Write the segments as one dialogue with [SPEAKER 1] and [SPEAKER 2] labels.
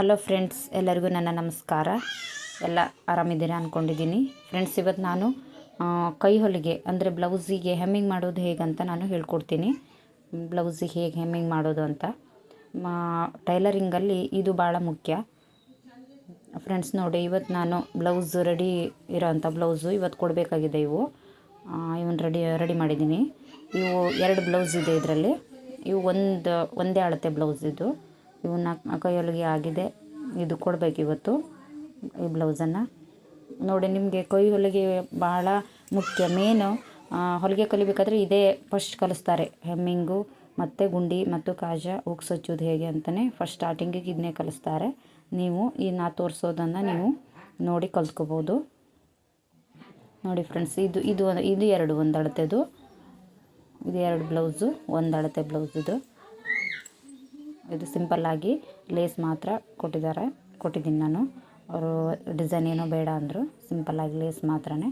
[SPEAKER 1] Hello friends ಎಲ್ಲರಿಗೂ ನನ್ನ ನಮಸ್ಕಾರ. ಎಲ್ಲ ಆರಾಮಿದ್ದೀರಾ ಅಂದ್ಕೊಂಡಿದ್ದೀನಿ ಫ್ರೆಂಡ್ಸ್ ಇವತ್ತು ನಾನು ಕೈ ಹೊಲಿಗೆ, ಅಂದರೆ ಬ್ಲೌಸಿಗೆ ಹೆಮ್ಮಿಂಗ್ ಮಾಡೋದು ಹೇಗಂತ ನಾನು ಹೇಳ್ಕೊಡ್ತೀನಿ. ಬ್ಲೌಸಿಗೆ ಹೇಗೆ ಹೆಮ್ಮಿಂಗ್ ಮಾಡೋದು ಅಂತ. ಟೈಲರಿಂಗಲ್ಲಿ ಇದು ಭಾಳ ಮುಖ್ಯ. ಫ್ರೆಂಡ್ಸ್ ನೋಡಿ ಇವತ್ತು ನಾನು ಬ್ಲೌಸ್ ರೆಡಿ ಇರೋಂಥ ಬ್ಲೌಸು ಇವತ್ತು ಕೊಡಬೇಕಾಗಿದೆ ಇವು. ಇವನ್ ರೆಡಿ ರೆಡಿ ಮಾಡಿದ್ದೀನಿ. ಇವು ಎರಡು ಬ್ಲೌಸ್ ಇದೆ ಇದರಲ್ಲಿ. ಇವು ಒಂದು, ಒಂದೇ ಅಳತೆ ಬ್ಲೌಸ್ ಇದು. ಇವನ್ನ ಹೊಲಿಗೆ ಆಗಿದೆ. ಇದು ಕೊಡಬೇಕು ಇವತ್ತು, ಈ ಬ್ಲೌಸನ್ನು. ನೋಡಿ, ನಿಮಗೆ ಕೈ ಹೊಲಿಗೆ ಭಾಳ ಮುಖ್ಯ. ಮೇನು ಹೊಲಿಗೆ ಕಲಿಬೇಕಾದ್ರೆ ಇದೇ ಫಸ್ಟ್ ಕಲಿಸ್ತಾರೆ. ಹೆಮ್ಮಿಂಗು ಮತ್ತು ಗುಂಡಿ ಮತ್ತು ಕಾಜ ಉಕ್ಸ್ ಹಚ್ಚೋದು ಹೇಗೆ ಅಂತಲೇ ಫಸ್ಟ್ ಸ್ಟಾರ್ಟಿಂಗಿಗೆ ಇದನ್ನೇ ಕಲಿಸ್ತಾರೆ. ನೀವು ಈ ನಾ ತೋರಿಸೋದನ್ನು ನೀವು ನೋಡಿ ಕಲ್ತ್ಕೋಬೋದು. ನೋಡಿ ಫ್ರೆಂಡ್ಸ್ ಇದು ಇದು ಇದು ಎರಡು ಒಂದು ಅಳತೆದು ಇದು ಎರಡು ಬ್ಲೌಸು ಒಂದು ಅಳತೆ ಬ್ಲೌಸ್ ಇದು ಸಿಂಪಲ್ಲಾಗಿ ಲೇಸ್ ಮಾತ್ರ ಕೊಟ್ಟಿದ್ದಾರೆ. ಕೊಟ್ಟಿದ್ದೀನಿ ನಾನು. ಅವರು ಡಿಸೈನ್ ಏನೋ ಬೇಡ ಅಂದರು. ಸಿಂಪಲ್ಲಾಗಿ ಲೇಸ್ ಮಾತ್ರನೇ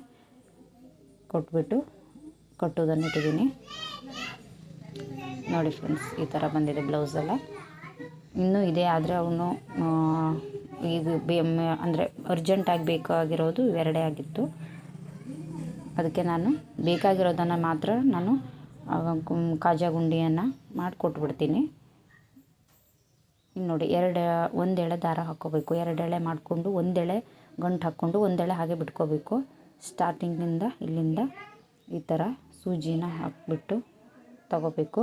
[SPEAKER 1] ಕೊಟ್ಬಿಟ್ಟು ಕಟ್ಟೋದನ್ನು ಇಟ್ಟಿದ್ದೀನಿ. ನೋಡಿ ಫ್ರೆಂಡ್ಸ್ ಈ ಥರ ಬಂದಿದೆ ಬ್ಲೌಸೆಲ್ಲ ಇನ್ನೂ ಇದೆ, ಆದರೆ ಅವನು ಈಗ ಬೇ ಅಂದರೆ ಅರ್ಜೆಂಟಾಗಿ ಬೇಕಾಗಿರೋದು ಇವೆರಡೇ ಆಗಿತ್ತು. ಅದಕ್ಕೆ ನಾನು ಬೇಕಾಗಿರೋದನ್ನು ಮಾತ್ರ ನಾನು ಕಾಜಾ ಗುಂಡಿಯನ್ನು ಮಾಡಿಕೊಟ್ಬಿಡ್ತೀನಿ. ನೋಡಿ, ಎರಡು, ಒಂದೆಳೆ ದಾರ ಹಾಕ್ಕೋಬೇಕು ಎರಡೆಳೆ ಮಾಡಿಕೊಂಡು ಒಂದೆಳೆ ಗಂಟು ಹಾಕ್ಕೊಂಡು ಒಂದೆಳೆ ಹಾಗೆ ಬಿಟ್ಕೋಬೇಕು. ಸ್ಟಾರ್ಟಿಂಗಿಂದ ಇಲ್ಲಿಂದ ಈ ಥರ ಸೂಜಿನ ಹಾಕ್ಬಿಟ್ಟು ತಗೋಬೇಕು.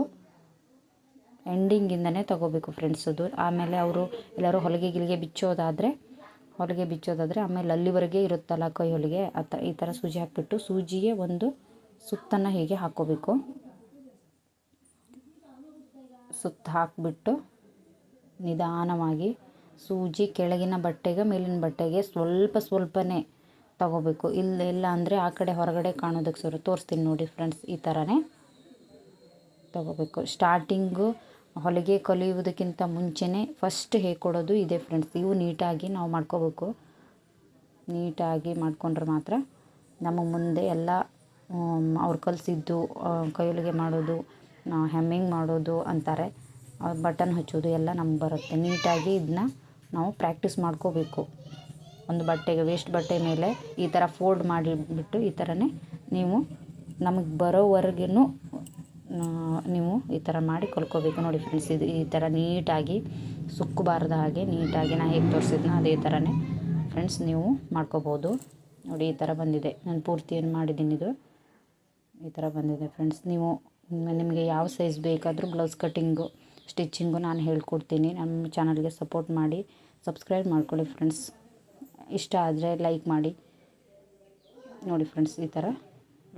[SPEAKER 1] ಎಂಡಿಂಗಿಂದನೇ ತಗೋಬೇಕು ಫ್ರೆಂಡ್ಸ್ ಅದು. ಆಮೇಲೆ ಅವರು ಎಲ್ಲರೂ ಹೊಲಿಗೆ ಗಿಲಿಗೆ ಬಿಚ್ಚೋದಾದರೆ, ಹೊಲಿಗೆ ಬಿಚ್ಚೋದಾದರೆ ಆಮೇಲೆ ಅಲ್ಲಿವರೆಗೆ ಇರುತ್ತಲ್ಲ ಕೈ ಹೊಲಿಗೆ, ಆ ಈ ಥರ ಸೂಜಿ ಹಾಕ್ಬಿಟ್ಟು ಸೂಜಿಗೆ ಒಂದು ಸುತ್ತನ್ನು ಹೀಗೆ ಹಾಕ್ಕೋಬೇಕು ಸುತ್ತ ಹಾಕಿಬಿಟ್ಟು ನಿಧಾನವಾಗಿ ಸೂಜಿ ಕೆಳಗಿನ ಬಟ್ಟೆಗೆ ಮೇಲಿನ ಬಟ್ಟೆಗೆ ಸ್ವಲ್ಪ ಸ್ವಲ್ಪನೇ ತಗೋಬೇಕು. ಇಲ್ಲ ಇಲ್ಲ ಅಂದರೆ ಆ ಕಡೆ ಹೊರಗಡೆ ಕಾಣೋದಕ್ಕೆ ಸರ್ ತೋರಿಸ್ತೀನಿ ನೋಡಿ ಫ್ರೆಂಡ್ಸ್, ಈ ಥರನೇ ತಗೋಬೇಕು. ಸ್ಟಾರ್ಟಿಂಗು ಹೊಲಿಗೆ ಕಲಿಯುವುದಕ್ಕಿಂತ ಮುಂಚೆನೇ ಫಸ್ಟ್ ಹೇಗೆ ಕೊಡೋದು ಇದೆ ಫ್ರೆಂಡ್ಸ್. ಇವು ನೀಟಾಗಿ ನಾವು ಮಾಡ್ಕೋಬೇಕು. ನೀಟಾಗಿ ಮಾಡಿಕೊಂಡ್ರೆ ಮಾತ್ರ ನಮಗೆ ಮುಂದೆ ಎಲ್ಲ ಅವ್ರು ಕಲಿಸಿದ್ದು ಕೈಯೊಲಿಗೆ ಮಾಡೋದು ಹೆಮ್ಮಿಂಗ್ ಮಾಡೋದು ಅಂತಾರೆ. ಬಟನ್ ಹಚ್ಚೋದು ಎಲ್ಲ ನಮ್ಗೆ ಬರುತ್ತೆ. ನೀಟಾಗಿ ಇದನ್ನ ನಾವು ಪ್ರ್ಯಾಕ್ಟೀಸ್ ಮಾಡ್ಕೋಬೇಕು. ಒಂದು ಬಟ್ಟೆಗೆ ವೇಸ್ಟ್ ಬಟ್ಟೆ ಮೇಲೆ ಈ ಥರ ಫೋಲ್ಡ್ ಮಾಡಿಬಿಟ್ಟು ಈ ಥರನೇ ನೀವು ನಮಗೆ ಬರೋವರೆಗೂ ನೀವು ಈ ಥರ ಮಾಡಿ ಕಲ್ಕೋಬೇಕು. ನೋಡಿ ಫ್ರೆಂಡ್ಸ್ ಇದು ಈ ಥರ ನೀಟಾಗಿ ಸುಕ್ಕಬಾರ್ದ ಹಾಗೆ ನೀಟಾಗಿ ನಾ ಹೇಗೆ ತೋರಿಸಿದ್ನ ಅದೇ ಥರನೇ ಫ್ರೆಂಡ್ಸ್ ನೀವು ಮಾಡ್ಕೋಬೋದು. ನೋಡಿ ಈ ಥರ ಬಂದಿದೆ. ನಾನು ಪೂರ್ತಿ ಏನು ಮಾಡಿದ್ದೀನಿ ಇದು? ಈ ಥರ ಬಂದಿದೆ ಫ್ರೆಂಡ್ಸ್ ನೀವು ನಿಮಗೆ ಯಾವ ಸೈಜ್ ಬೇಕಾದರೂ ಬ್ಲೌಸ್ ಕಟ್ಟಿಂಗು ಸ್ಟಿಚ್ಚಿಂಗು ನಾನು ಹೇಳ್ಕೊಡ್ತೀನಿ. ನಮ್ಮ ಚಾನಲ್ಗೆ ಸಪೋರ್ಟ್ ಮಾಡಿ, ಸಬ್ಸ್ಕ್ರೈಬ್ ಮಾಡ್ಕೊಳ್ಳಿ ಫ್ರೆಂಡ್ಸ್. ಇಷ್ಟ ಆದರೆ ಲೈಕ್ ಮಾಡಿ. ನೋಡಿ ಫ್ರೆಂಡ್ಸ್, ಈ ಥರ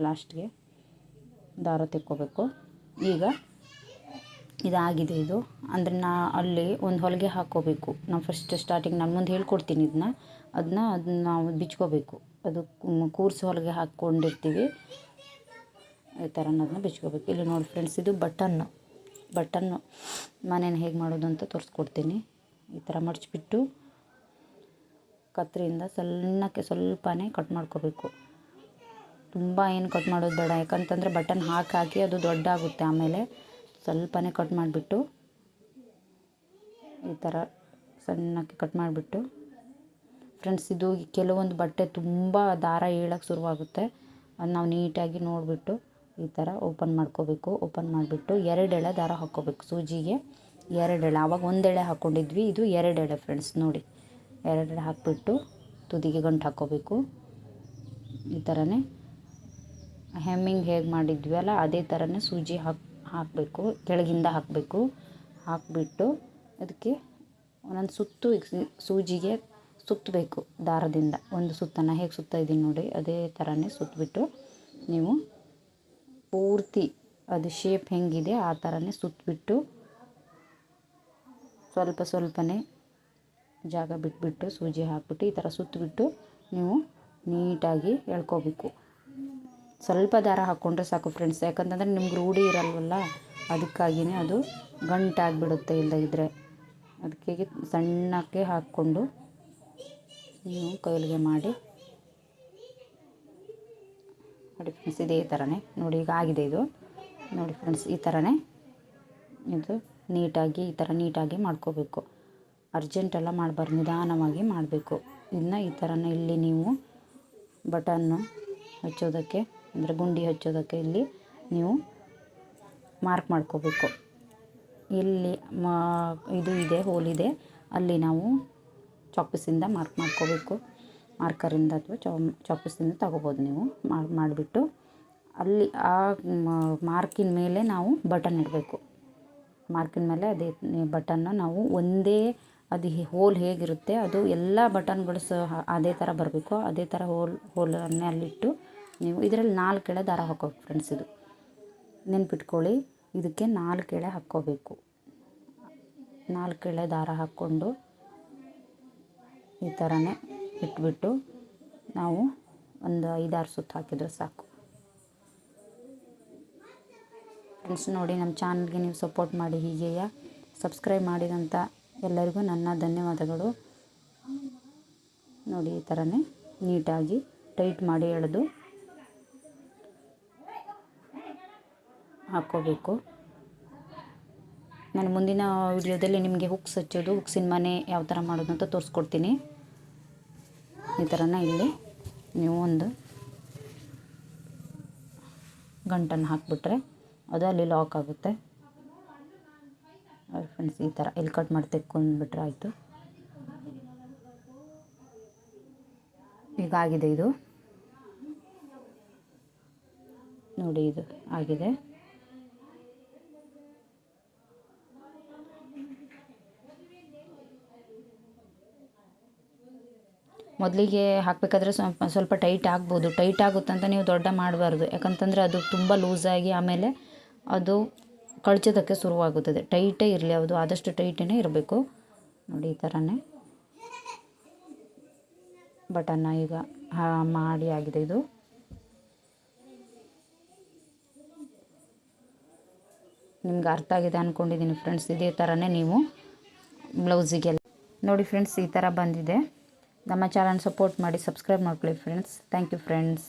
[SPEAKER 1] ಲಾಸ್ಟ್ಗೆ ದಾರ ತೆಕ್ಕೋಬೇಕು. ಈಗ ಇದಾಗಿದೆ ಇದು. ಅಂದರೆ ನಾ ಅಲ್ಲಿ ಒಂದು ಹೊಲಿಗೆ ಹಾಕ್ಕೋಬೇಕು. ನಾವು ಫಸ್ಟ್ ಸ್ಟಾರ್ಟಿಂಗ್ ನಾನು ಮುಂದೆ ಹೇಳ್ಕೊಡ್ತೀನಿ ಇದನ್ನ ಅದನ್ನ ಅದನ್ನ ನಾವು ಬಿಚ್ಕೋಬೇಕು. ಅದು ಕೂರಿಸಿ ಹೊಲಿಗೆ ಹಾಕ್ಕೊಂಡಿರ್ತೀವಿ. ಈ ಥರ ಅದನ್ನ ಬಿಚ್ಕೋಬೇಕು. ಇಲ್ಲಿ ನೋಡಿ ಫ್ರೆಂಡ್ಸ್, ಇದು ಬಟನ್ನು. ಬಟನ್ನು ಮನೇನ ಹೇಗೆ ಮಾಡೋದು ಅಂತ ತೋರಿಸ್ಕೊಡ್ತೀನಿ. ಈ ಥರ ಮಡಚಿಬಿಟ್ಟು ಕತ್ತರಿಯಿಂದ ಸಣ್ಣಕ್ಕೆ ಸ್ವಲ್ಪನೇ ಕಟ್ ಮಾಡ್ಕೋಬೇಕು. ತುಂಬ ಏನು ಕಟ್ ಮಾಡೋದು ಬೇಡ, ಯಾಕಂತಂದರೆ ಬಟನ್ ಹಾಕಿ ಹಾಕಿ ಅದು ದೊಡ್ಡ ಆಗುತ್ತೆ ಆಮೇಲೆ ಸ್ವಲ್ಪನೇ ಕಟ್ ಮಾಡಿಬಿಟ್ಟು ಈ ಥರ ಸಣ್ಣಕ್ಕೆ ಕಟ್ ಮಾಡಿಬಿಟ್ಟು, ಫ್ರೆಂಡ್ಸ್, ಇದು ಕೆಲವೊಂದು ಬಟ್ಟೆ ತುಂಬ ದಾರ ಏಳಕ್ಕೆ ಶುರುವಾಗುತ್ತೆ. ಅದು ನಾವು ನೀಟಾಗಿ ನೋಡಿಬಿಟ್ಟು ಈ ಥರ ಓಪನ್ ಮಾಡ್ಕೋಬೇಕು. ಓಪನ್ ಮಾಡಿಬಿಟ್ಟು ಎರಡೆಳೆ ದಾರ ಹಾಕ್ಕೋಬೇಕು ಸೂಜಿಗೆ. ಎರಡೆಳೆ ಆವಾಗ ಒಂದೆಳೆ ಹಾಕ್ಕೊಂಡಿದ್ವಿ ಇದು ಎರಡೆಳೆ ಫ್ರೆಂಡ್ಸ್ ನೋಡಿ. ಎರಡೆಳೆ ಹಾಕ್ಬಿಟ್ಟು ತುದಿಗೆ ಗಂಟು ಹಾಕ್ಕೋಬೇಕು. ಈ ಥರನೇ ಹೆಮ್ಮಿಂಗ್ ಹೇಗೆ ಮಾಡಿದ್ವಿ ಅಲ್ಲ, ಅದೇ ಥರನೇ ಸೂಜಿ ಹಾಕಿ, ಹಾಕಬೇಕು. ಕೆಳಗಿಂದ ಹಾಕಬೇಕು. ಹಾಕಿಬಿಟ್ಟು ಅದಕ್ಕೆ ಒಂದೊಂದು ಸುತ್ತು ಸೂಜಿಗೆ ಸುತ್ತಬೇಕು ದಾರದಿಂದ. ಒಂದು ಸುತ್ತನ್ನು ಹೇಗೆ ಸುತ್ತಾ ಇದ್ದೀನಿ ನೋಡಿ, ಅದೇ ಥರನೇ ಸುತ್ತಬಿಟ್ಟು ನೀವು ಪೂರ್ತಿ ಅದು ಶೇಪ್ ಹೆಂಗಿದೆ, ಆ ಥರನೇ ಸುತ್ತಬಿಟ್ಟು ಸ್ವಲ್ಪ ಸ್ವಲ್ಪನೇ ಜಾಗ ಬಿಟ್ಬಿಟ್ಟು ಸೂಜಿ ಹಾಕ್ಬಿಟ್ಟು ಈ ಥರ ಸುತ್ತಬಿಟ್ಟು ನೀವು ನೀಟಾಗಿ ಎಳ್ಕೋಬೇಕು. ಸ್ವಲ್ಪ ದಾರ ಹಾಕ್ಕೊಂಡ್ರೆ ಸಾಕು ಫ್ರೆಂಡ್ಸ್ ಯಾಕಂತಂದರೆ ನಿಮ್ಗೆ ರೂಢಿ ಇರಲ್ವಲ್ಲ ಅದಕ್ಕಾಗಿಯೇ ಅದು ಗಂಟಾಗಿಬಿಡುತ್ತೆ ಇಲ್ಲದಿದ್ದರೆ ಅದಕ್ಕೆ ಸಣ್ಣಕ್ಕೆ ಹಾಕ್ಕೊಂಡು ನೀವು ಕೈಲಿಗೆ ಮಾಡಿ ನೋಡಿ ಫ್ರೆಂಡ್ಸ್ ಇದೇ ಥರನೇ ನೋಡಿ, ಈಗ ಆಗಿದೆ ಇದು. ನೋಡಿ ಫ್ರೆಂಡ್ಸ್ ಈ ಥರನೇ ಇದು ನೀಟಾಗಿ, ಈ ಥರ ನೀಟಾಗಿ ಮಾಡ್ಕೋಬೇಕು. ಅರ್ಜೆಂಟೆಲ್ಲ ಮಾಡಬಾರ್ದು, ನಿಧಾನವಾಗಿ ಮಾಡಬೇಕು. ಇದನ್ನ ಈ ಥರನೇ ಇಲ್ಲಿ ನೀವು ಬಟನ್ನು ಹಚ್ಚೋದಕ್ಕೆ, ಅಂದರೆ ಗುಂಡಿ ಹಚ್ಚೋದಕ್ಕೆ ಇಲ್ಲಿ ನೀವು ಮಾರ್ಕ್ ಮಾಡ್ಕೋಬೇಕು. ಇಲ್ಲಿ ಇದು ಇದೆ ಹೋಲಿದೆ ಅಲ್ಲಿ ನಾವು ಚಾಪಿಸಿಂದ ಮಾರ್ಕ್ ಮಾಡ್ಕೋಬೇಕು. ಮಾರ್ಕರಿಂದ ಅಥವಾ ಚಾಪಿಸಿಂದ ತಗೋಬೋದು ನೀವು. ಮಾಡಿಬಿಟ್ಟು ಅಲ್ಲಿ ಆ ಮಾರ್ಕಿನ ಮೇಲೆ ನಾವು ಬಟನ್ ಇಡಬೇಕು. ಮಾರ್ಕಿನ ಮೇಲೆ ಅದೇ ಬಟನ್ನ ನಾವು ಒಂದೇ ಅದು ಹೋಲ್ ಹೇಗಿರುತ್ತೆ ಅದು ಎಲ್ಲ ಬಟನ್ಗಳು ಸಹ ಅದೇ ಥರ ಬರಬೇಕು. ಅದೇ ಥರ ಹೋಲ್, ಹೋಲನ್ನೇ ಅಲ್ಲಿಟ್ಟು ನೀವು ಇದರಲ್ಲಿ ನಾಲ್ಕು ಎಳೆ ದಾರ ಹಾಕೋಬೇಕು ಫ್ರೆಂಡ್ಸ್ ಇದು. ನೆನ್ಪಿಟ್ಕೊಳ್ಳಿ, ಇದಕ್ಕೆ ನಾಲ್ಕು ಎಳೆ ಹಾಕ್ಕೋಬೇಕು. ನಾಲ್ಕು ಎಳೆ ದಾರ ಹಾಕ್ಕೊಂಡು ಈ ಥರನೇ ಇಟ್ಬಿಟ್ಟು ನಾವು ಒಂದು ಐದಾರು ಸುತ್ತು ಹಾಕಿದ್ರೆ ಸಾಕು. ಫ್ರೆಂಡ್ಸ್ ನೋಡಿ ನಮ್ಮ ಚಾನಲ್ಗೆ ನೀವು ಸಪೋರ್ಟ್ ಮಾಡಿ ಹೀಗೆಯೇ ಸಬ್ಸ್ಕ್ರೈಬ್ ಮಾಡಿದಂಥ ಎಲ್ಲರಿಗೂ ನನ್ನ ಧನ್ಯವಾದಗಳು. ನೋಡಿ ಈ ಥರನೇ ನೀಟಾಗಿ ಟೈಟ್ ಮಾಡಿ ಎಳೆದು ಹಾಕ್ಕೋಬೇಕು ನಾನು ಮುಂದಿನ ವಿಡಿಯೋದಲ್ಲಿ ನಿಮಗೆ ಹುಕ್ಸ್ ಹಚ್ಚೋದು ಹುಕ್ಸಿನ ಮನೆ ಯಾವ ಥರ ಮಾಡೋದು ಅಂತ ತೋರಿಸ್ಕೊಡ್ತೀನಿ. ಈ ಥರನ ಇಲ್ಲಿ ನೀವು ಒಂದು ಗಂಟನ್ನು ಹಾಕಿಬಿಟ್ರೆ ಅದು ಅಲ್ಲಿ ಲಾಕ್ ಆಗುತ್ತೆ. ಫ್ರೆಂಡ್ಸ್ ಈ ಥರ ಇಲ್ಲಿ ಕಟ್ ಮಾಡಿ ತೆಕ್ಕೊಂಡ್ಬಿಟ್ರೆ ಆಯಿತು. ಈಗ ಆಗಿದೆ ಇದು. ನೋಡಿ ಇದು ಆಗಿದೆ. ಮೊದಲಿಗೆ ಹಾಕಬೇಕಾದ್ರೆ ಸ್ವಲ್ಪ ಸ್ವಲ್ಪ ಟೈಟ್ ಆಗ್ಬೋದು. ಟೈಟ್ ಆಗುತ್ತಂತ ನೀವು ದೊಡ್ಡ ಮಾಡಬಾರ್ದು. ಯಾಕಂತಂದರೆ ಅದು ತುಂಬ ಲೂಸಾಗಿ ಆಮೇಲೆ ಅದು ಕಳಚೋದಕ್ಕೆ ಶುರುವಾಗುತ್ತದೆ. ಟೈಟೇ ಇರಲಿ, ಅದು ಆದಷ್ಟು ಟೈಟೇ ಇರಬೇಕು. ನೋಡಿ ಈ ಥರನೇ ಬಟನ್ನ ಈಗ ಮಾಡಿ ಆಗಿದೆ ಇದು. ನಿಮ್ಗೆ ಅರ್ಥ ಆಗಿದೆ ಅಂದ್ಕೊಂಡಿದ್ದೀನಿ ಫ್ರೆಂಡ್ಸ್. ಇದೇ ಥರನೇ ನೀವು ಬ್ಲೌಸಿಗೆಲ್ಲ. ನೋಡಿ ಫ್ರೆಂಡ್ಸ್, ಈ ಥರ ಬಂದಿದೆ. ನಮ್ಮ ಚಾನಲ್ ಸಪೋರ್ಟ್ ಮಾಡಿ ಸಬ್ಸ್ಕ್ರೈಬ್ ಮಾಡ್ಕೊಳ್ಳಿ ಫ್ರೆಂಡ್ಸ್ ಥ್ಯಾಂಕ್ ಯು ಫ್ರೆಂಡ್ಸ್